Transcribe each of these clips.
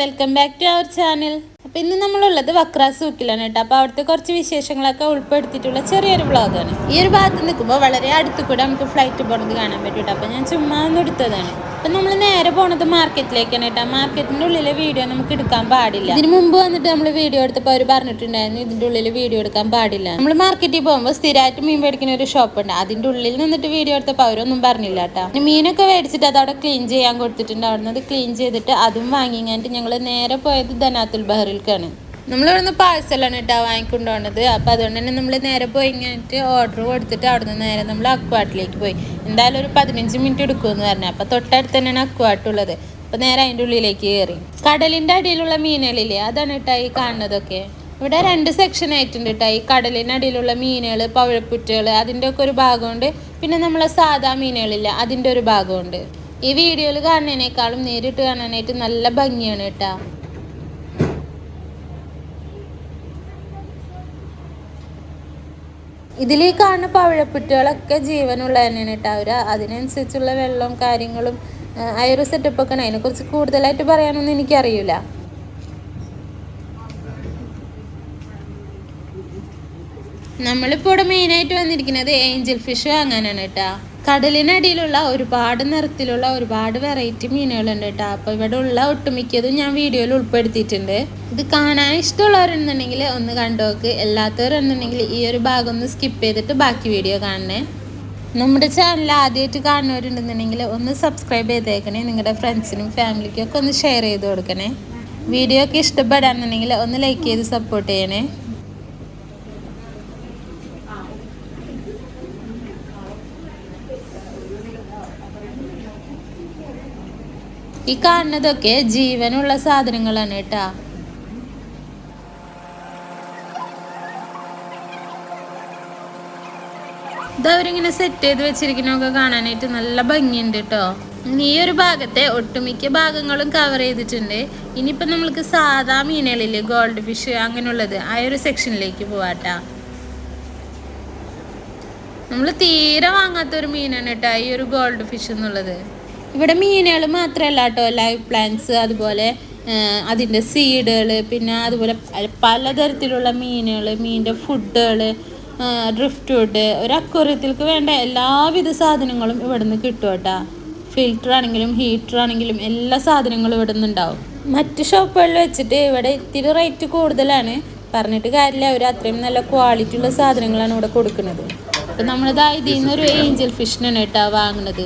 Welcome back to our channel അപ്പോൾ ഇന്ന് നമ്മളുള്ളത് വക്ര സൂക്കിലാണ് കേട്ടോ. അപ്പോൾ അവിടുത്തെ കുറച്ച് വിശേഷങ്ങളൊക്കെ ഉൾപ്പെടുത്തിയിട്ടുള്ള ചെറിയൊരു വ്ളോഗാണ് ഈ ഒരു ഭാഗത്ത് നിൽക്കുമ്പോൾ വളരെ അടുത്ത് കൂടെ നമുക്ക് ഫ്ലൈറ്റ് പോകുന്നത് കാണാൻ പറ്റും കേട്ടോ. അപ്പോൾ ഞാൻ ചുമ്മാ ഒന്ന് എടുത്തതാണ്. അപ്പം നമ്മൾ നേരെ പോണത് മാർക്കറ്റിലേക്കാണ് കേട്ടോ. മാർക്കറ്റിന്റെ ഉള്ളിലെ വീഡിയോ നമുക്ക് എടുക്കാൻ പാടില്ല. ഇതിന് മുമ്പ് വന്നിട്ട് നമ്മൾ വീഡിയോ എടുത്തപ്പോൾ അവർ പറഞ്ഞിട്ടുണ്ടായിരുന്നു ഇതിന്റെ ഉള്ളിൽ വീഡിയോ എടുക്കാൻ പാടില്ല. നമ്മൾ മാർക്കറ്റിൽ പോകുമ്പോൾ സ്ഥിരമായിട്ട് മീൻ മേടിക്കുന്ന ഒരു ഷോപ്പ് ഉണ്ട് അതിന്റെ ഉള്ളിൽ നിന്നിട്ട് വീഡിയോ എടുത്തപ്പോൾ അവരൊന്നും പറഞ്ഞില്ല കേട്ടോ. മീനൊക്കെ മേടിച്ചിട്ട് അത് അവിടെ ക്ലീൻ ചെയ്യാൻ കൊടുത്തിട്ടുണ്ട്. അവിടെ നിന്ന് അത് ക്ലീൻ ചെയ്തിട്ട് അതും വാങ്ങിങ്ങാണ്ട് ഞങ്ങൾ നേരെ പോയത് ധനാത്തുൽ ബഹറിൽക്കാണ്. നമ്മൾ ഇവിടുന്ന് പാഴ്സലാണ് കേട്ടോ വാങ്ങിക്കൊണ്ടുപോകുന്നത് അപ്പോൾ അതുകൊണ്ട് തന്നെ നമ്മൾ നേരെ പോയി ഇങ്ങനെയിട്ട് ഓർഡർ കൊടുത്തിട്ട് അവിടെ നിന്ന് നേരെ നമ്മൾ അക്വാട്ടിലേക്ക് പോയി. എന്തായാലും ഒരു പതിനഞ്ച് മിനിറ്റ് എടുക്കുമെന്ന് പറഞ്ഞു. അപ്പോൾ തൊട്ടടുത്ത് തന്നെയാണ് അക്വാട്ടുള്ളത് അപ്പോൾ നേരെ അതിന്റെ ഉള്ളിലേക്ക് കയറി. കടലിന്റെ അടിയിലുള്ള മീനുകളില്ലേ? അതാണ് കേട്ടോ ഈ കാണുന്നതൊക്കെ. ഇവിടെ രണ്ട് സെക്ഷൻ ആയിട്ടുണ്ട് കേട്ടോ. ഈ കടലിന്റെ അടിയിലുള്ള മീനുകൾ പവിഴപ്പുറ്റുകൾ അതിന്റെ ഒക്കെ ഒരു ഭാഗമുണ്ട്. പിന്നെ നമ്മളെ സാധാ മീനുകളില്ല അതിന്റെ ഒരു ഭാഗമുണ്ട്. ഈ വീഡിയോയിൽ കാണുന്നതിനേക്കാളും നേരിട്ട് കാണാനായിട്ട് നല്ല ഭംഗിയാണ് കേട്ടോ. ഈ കാണുന്ന പവിഴപ്പുറ്റുകളൊക്കെ ജീവനുള്ള തന്നെയാണ് കേട്ടോ. അവർ അതിനനുസരിച്ചുള്ള വെള്ളവും കാര്യങ്ങളും ആ ഒരു സെറ്റപ്പൊക്കെ ആണ്. അതിനെക്കുറിച്ച് കൂടുതലായിട്ട് പറയാനൊന്നും എനിക്കറിയില്ല. നമ്മളിപ്പോൾ ഇവിടെ മെയിനായിട്ട് വന്നിരിക്കുന്നത് ഏഞ്ചൽ ഫിഷ് വാങ്ങാനാണ് കേട്ടോ. കടലിനടിയിലുള്ള ഒരുപാട് നിറത്തിലുള്ള ഒരുപാട് വെറൈറ്റി മീനുകളുണ്ട് കേട്ടോ. അപ്പോൾ ഇവിടെ ഉള്ള ഒട്ടുമിക്കതും ഞാൻ വീഡിയോയിൽ ഉൾപ്പെടുത്തിയിട്ടുണ്ട്. ഇത് കാണാൻ ഇഷ്ടമുള്ളവരുണ്ടെന്നുണ്ടെങ്കിൽ ഒന്ന് കണ്ടോക്ക് എല്ലാത്തവരുണ്ടെന്നുണ്ടെങ്കിൽ ഈ ഒരു ഭാഗം ഒന്ന് സ്കിപ്പ് ചെയ്തിട്ട് ബാക്കി വീഡിയോ കാണണേ. നമ്മുടെ ചാനൽ ആദ്യമായിട്ട് കാണുന്നവരുണ്ടെന്നുണ്ടെങ്കിൽ ഒന്ന് സബ്സ്ക്രൈബ് ചെയ്തേക്കണേ. നിങ്ങളുടെ ഫ്രണ്ട്സിനും ഫാമിലിക്കും ഒക്കെ ഒന്ന് ഷെയർ ചെയ്ത് കൊടുക്കണേ. വീഡിയോ ഒക്കെ ഇഷ്ടപ്പെടാന്നുണ്ടെങ്കിൽ ഒന്ന് ലൈക്ക് ചെയ്ത് സപ്പോർട്ട് ചെയ്യണേ. ഈ കാണുന്നതൊക്കെ ജീവനുള്ള സാധനങ്ങളാണ് കേട്ടാ. ഇതവരിങ്ങനെ സെറ്റ് ചെയ്ത് വെച്ചിരിക്കുന്നതൊക്കെ കാണാനായിട്ട് നല്ല ഭംഗിയുണ്ട് കേട്ടോ. ഈ ഒരു ഭാഗത്തെ ഒട്ടുമിക്ക ഭാഗങ്ങളും കവർ ചെയ്തിട്ടുണ്ട്. ഇനിയിപ്പോൾ നമ്മൾക്ക് സാധാ മീനുകളില്ലേ ഗോൾഡ് ഫിഷ് അങ്ങനെയുള്ളത് ആ ഒരു സെക്ഷനിലേക്ക് പോവാട്ടാ നമ്മൾ തീരെ വാങ്ങാത്ത ഒരു മീനാണ് കേട്ടോ ഈ ഒരു ഗോൾഡ് ഫിഷ് എന്നുള്ളത്. ഇവിടെ മീനുകൾ മാത്രമല്ല കേട്ടോ. ലൈവ് പ്ലാന്റ്സ് അതുപോലെ അതിന്റെ സീഡുകൾ പിന്നെ അതുപോലെ പലതരത്തിലുള്ള മീനുകൾ മീനിന്റെ ഫുഡുകൾ ഡ്രിഫ്റ്റ് വുഡ് ഒരു അക്വറിയത്തിൽക്ക് വേണ്ട എല്ലാവിധ സാധനങ്ങളും ഇവിടെ നിന്ന് കിട്ടും കേട്ടോ. ഫിൽറ്റർ ആണെങ്കിലും ഹീറ്റർ ആണെങ്കിലും എല്ലാ സാധനങ്ങളും ഇവിടെ നിന്ന് ഉണ്ടാവും മറ്റ് ഷോപ്പുകളിൽ വെച്ചിട്ട് ഇവിടെ ഇത്തിരി റേറ്റ് കൂടുതലാണ്. പറഞ്ഞിട്ട് കാര്യമില്ല അവർ അത്രയും നല്ല ക്വാളിറ്റി ഉള്ള സാധനങ്ങളാണ് ഇവിടെ കൊടുക്കുന്നത്. അപ്പം നമ്മളിതാ ഇതിൽ നിന്നൊരു ഏഞ്ചൽ ഫിഷിനാണ് കേട്ടോ വാങ്ങണത്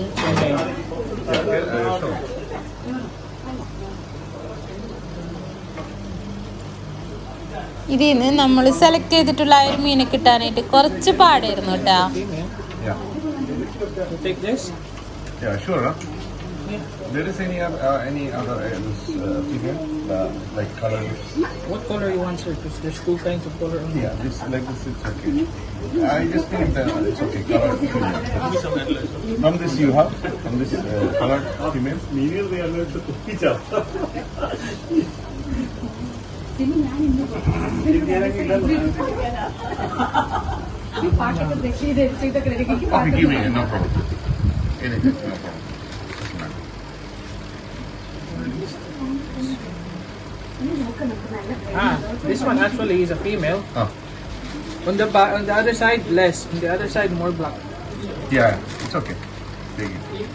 ഇതിൽ നിന്ന് നമ്മൾ സെലക്ട് ചെയ്തിട്ടുള്ള ആ ഒരു മീനെ കിട്ടാനായിട്ട് കുറച്ച് പാടായിരുന്നു കേട്ടാ Yeah. You take? Yeah, There is any other, uh, any other uh, this, uh, figure uh, like color? What color you want, sir? Because there's two kinds of color. Yeah, this like this it's okay. I just think that it's okay. Color female. From this you have from this uh, colored female. Okay, give me no problem. Anything, no problem. Doesn't. Ah, this one actually is a female. Oh, On the back, on the other side, less. On the other side, more black. yeah, it's okay. Take it.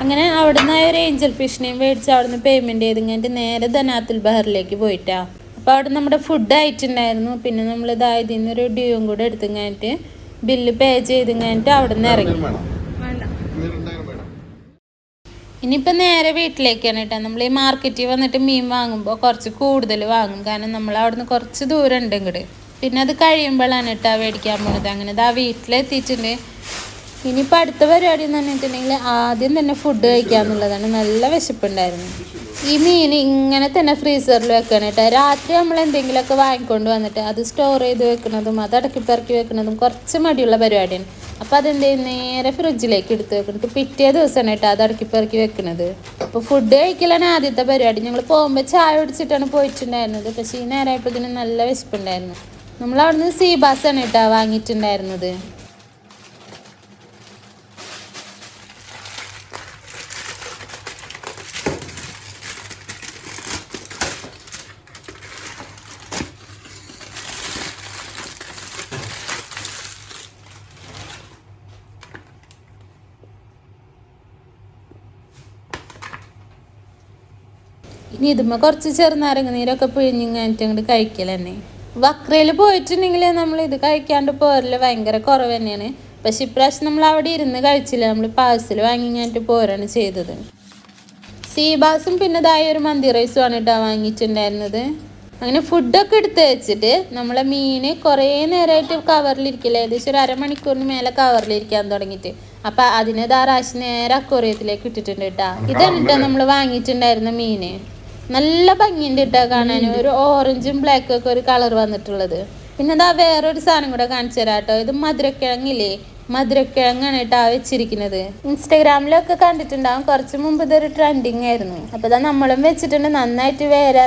അങ്ങനെ അവിടുന്ന് ആ ഒരു Angel ഫിഷിനെയും മേടിച്ച് അവിടുന്ന് payment ചെയ്ത് കഴിഞ്ഞിട്ട് നേരെ ധനാത്തുൽ ബഹറിലേക്ക് പോയിട്ടാ അപ്പോൾ അവിടെ നമ്മുടെ ഫുഡ് ആയിട്ടുണ്ടായിരുന്നു പിന്നെ നമ്മൾ ഇതായതിൽ നിന്ന് ഒരു ഡ്യൂവും കൂടെ എടുത്തു കഴിഞ്ഞിട്ട് ബില്ല് പേ ചെയ്ത് കഴിഞ്ഞിട്ട് അവിടെ നിന്ന് ഇറങ്ങി ഇനിയിപ്പോൾ നേരെ വീട്ടിലേക്കാണ് കേട്ടോ. നമ്മൾ ഈ മാർക്കറ്റിൽ വന്നിട്ട് മീൻ വാങ്ങുമ്പോൾ കുറച്ച് കൂടുതൽ വാങ്ങും. കാരണം നമ്മൾ അവിടുന്ന് കുറച്ച് ദൂരം ഉണ്ട് ഇങ്ങോട്ട് പിന്നെ അത് കഴിയുമ്പോഴാണ് കേട്ടോ മേടിക്കാൻ പോണത്. അങ്ങനെ ഇതാ വീട്ടിലെത്തിയിട്ടുണ്ട്. ഇനിയിപ്പോൾ അടുത്ത പരിപാടി എന്ന് പറഞ്ഞിട്ടുണ്ടെങ്കിൽ ആദ്യം തന്നെ ഫുഡ് കഴിക്കാന്നുള്ളതാണ് നല്ല വിശപ്പുണ്ടായിരുന്നു. ഈ മീൻ ഇങ്ങനെ തന്നെ ഫ്രീസറിൽ വെക്കണം കേട്ടോ. രാത്രി നമ്മൾ എന്തെങ്കിലുമൊക്കെ വാങ്ങിക്കൊണ്ട് വന്നിട്ട് അത് സ്റ്റോർ ചെയ്ത് വെക്കുന്നതും അത് അടക്കി പെറുക്കി വെക്കുന്നതും കുറച്ച് മടിയുള്ള പരിപാടിയാണ്. അപ്പോൾ അതെന്ത് ചെയ്യും നേരെ ഫ്രിഡ്ജിലേക്ക് എടുത്ത് വെക്കണം. പിറ്റേ ദിവസമാണ് കേട്ടോ അത് അടക്കി പെറുക്കി വെക്കുന്നത് അപ്പോൾ ഫുഡ് കഴിക്കലാണ് ആദ്യത്തെ പരിപാടി. ഞങ്ങൾ പോകുമ്പോൾ ചായ കുടിച്ചിട്ടാണ് പോയിട്ടുണ്ടായിരുന്നത്. പക്ഷേ ഈ നേരമായപ്പോൾ ഇതിന് നല്ല വിശപ്പുണ്ടായിരുന്നു. നമ്മൾ അവിടുന്ന് സീബാസാണ് കേട്ടോ വാങ്ങിയിട്ടുണ്ടായിരുന്നത്. ഇനി ഇതുമ്മ കുറച്ച് ചെറുനാരങ്ങ നീരൊക്കെ പിഴിഞ്ഞിങ്ങായിട്ട് അങ്ങോട്ട് കഴിക്കൽ തന്നെ. വക്രയിൽ പോയിട്ടുണ്ടെങ്കിൽ നമ്മൾ ഇത് കഴിക്കാണ്ട് പോരൽ ഭയങ്കര കുറവ് തന്നെയാണ്. പക്ഷെ ഇപ്രാവശ്യം നമ്മൾ അവിടെ ഇരുന്ന് കഴിച്ചില്ല. നമ്മൾ പാഴ്സൽ വാങ്ങിങ്ങായിട്ട് പോരാണ് ചെയ്തത്. സീബാസും പിന്നെ ഇതായ ഒരു മന്തി റൈസും ആണ് കേട്ടോ വാങ്ങിയിട്ടുണ്ടായിരുന്നത്. അങ്ങനെ ഫുഡൊക്കെ എടുത്ത് വെച്ചിട്ട് നമ്മളെ മീന് കുറേ നേരമായിട്ട് കവറിലിരിക്കില്ല? ഏകദേശം ഒരു അരമണിക്കൂറിന് മേലെ കവറിലിരിക്കാൻ തുടങ്ങിയിട്ട്. അപ്പൊ അതിനെ ധാരാശി നേരെ അക്വറിയത്തിലേക്ക് ഇട്ടിട്ടുണ്ട് കേട്ടാ ഇതാണ് കേട്ടോ നമ്മൾ വാങ്ങിയിട്ടുണ്ടായിരുന്ന മീന്. നല്ല ഭംഗിയുണ്ട് ഇട്ടാ കാണാൻ. ഒരു ഓറഞ്ചും ബ്ലാക്കും ഒക്കെ ഒരു കളർ വന്നിട്ടുള്ളത്. പിന്നെ ഇതാ വേറൊരു സാധനം കൂടെ കാണിച്ചു തരാം കേട്ടോ ഇത് മധുരക്കിഴങ്ങില്ലേ? മധുരക്കിഴങ്ങാണ് കേട്ടോ വെച്ചിരിക്കുന്നത്. ഇൻസ്റ്റാഗ്രാമിലൊക്കെ കണ്ടിട്ടുണ്ടാവും. കുറച്ച് മുമ്പ് ഇതൊരു ട്രെൻഡിങ് ആയിരുന്നു. അപ്പൊ ഇതാ നമ്മളും വെച്ചിട്ടുണ്ട്. നന്നായിട്ട് വേറെ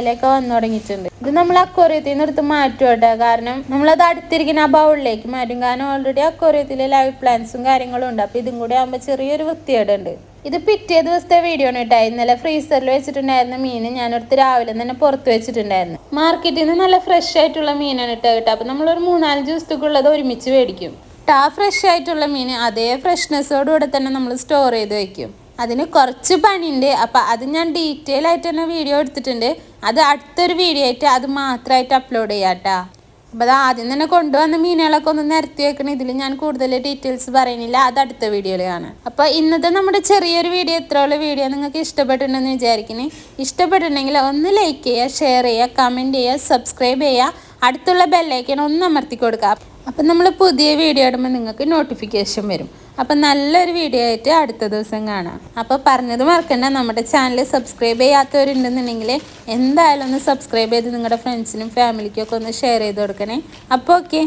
ഇലയൊക്കെ വന്നു തുടങ്ങിയിട്ടുണ്ട്. ഇത് നമ്മൾ അക്വറിയത്തിൽ നിന്ന് എടുത്ത് മാറ്റും കേട്ടോ കാരണം നമ്മളത് അടുത്തിരിക്കുന്ന ആ ബൗളിലേക്ക് മാറ്റും. കാരണം ഓൾറെഡി അക്വറിയത്തിൽ ലൈവ് പ്ലാന്റ്സും കാര്യങ്ങളും ഉണ്ട്. അപ്പൊ ഇതും കൂടി ആകുമ്പോൾ ചെറിയൊരു വൃത്തികേടുണ്ട്. ഇത് പിറ്റേ ദിവസത്തെ വീഡിയോ ആണ് കേട്ടോ ഇന്നലെ ഫ്രീസറിൽ വെച്ചിട്ടുണ്ടായിരുന്ന മീൻ ഞാനൊരു രാവിലെ തന്നെ പുറത്ത് വെച്ചിട്ടുണ്ടായിരുന്നു. മാർക്കറ്റിൽ നിന്ന് നല്ല ഫ്രഷ് ആയിട്ടുള്ള മീനാണ് കേട്ടോ കേട്ടോ. അപ്പം നമ്മളൊരു മൂന്നാൽ ദിവസത്തേക്കുള്ളത് ഒരുമിച്ച് മേടിക്കും. ടാ ഫ്രഷ് ആയിട്ടുള്ള മീൻ അതേ ഫ്രഷ്നെസ്സോടുകൂടെ തന്നെ നമ്മൾ സ്റ്റോർ ചെയ്ത് വെക്കും. അതിന് കുറച്ച് പണിയുണ്ട് അപ്പം അത് ഞാൻ ഡീറ്റെയിൽ ആയിട്ട് തന്നെ വീഡിയോ എടുത്തിട്ടുണ്ട്. അത് അടുത്തൊരു വീഡിയോ ആയിട്ട് അത് മാത്രമായിട്ട് അപ്ലോഡ് ചെയ്യാം കേട്ടോ അപ്പോൾ അത് ആദ്യം തന്നെ കൊണ്ടുവന്ന മീനുകളൊക്കെ ഒന്ന് നിരത്തി വെക്കണം. ഇതിൽ ഞാൻ കൂടുതൽ ഡീറ്റെയിൽസ് പറയുന്നില്ല. അത് അടുത്ത വീഡിയോയിൽ കാണാം. അപ്പോൾ ഇന്നത്തെ നമ്മുടെ ചെറിയൊരു വീഡിയോ എത്രയുള്ള വീഡിയോ നിങ്ങൾക്ക് ഇഷ്ടപ്പെട്ടിട്ടുണ്ടെന്ന് വിചാരിക്കണേ ഇഷ്ടപ്പെട്ടിട്ടുണ്ടെങ്കിൽ ഒന്ന് ലൈക്ക് ചെയ്യുക ഷെയർ ചെയ്യുക കമന്റ് ചെയ്യുക സബ്സ്ക്രൈബ് ചെയ്യുക. അടുത്തുള്ള ബെല്ലൈക്കൺ ഒന്ന് അമർത്തി കൊടുക്കുക. അപ്പം നമ്മൾ പുതിയ വീഡിയോ ഇടുമ്പോൾ നിങ്ങൾക്ക് നോട്ടിഫിക്കേഷൻ വരും. അപ്പം നല്ലൊരു വീഡിയോ ആയിട്ട് അടുത്ത ദിവസം കാണാം. അപ്പോൾ പറഞ്ഞത് മറക്കണ്ട. നമ്മുടെ ചാനൽ സബ്സ്ക്രൈബ് ചെയ്യാത്തവരുണ്ടെന്നുണ്ടെങ്കിൽ എന്തായാലും ഒന്ന് സബ്സ്ക്രൈബ് ചെയ്ത് നിങ്ങളുടെ ഫ്രണ്ട്സിനും ഫാമിലിക്കും ഒക്കെ ഒന്ന് ഷെയർ ചെയ്ത് കൊടുക്കണേ. അപ്പോൾ ഓക്കെ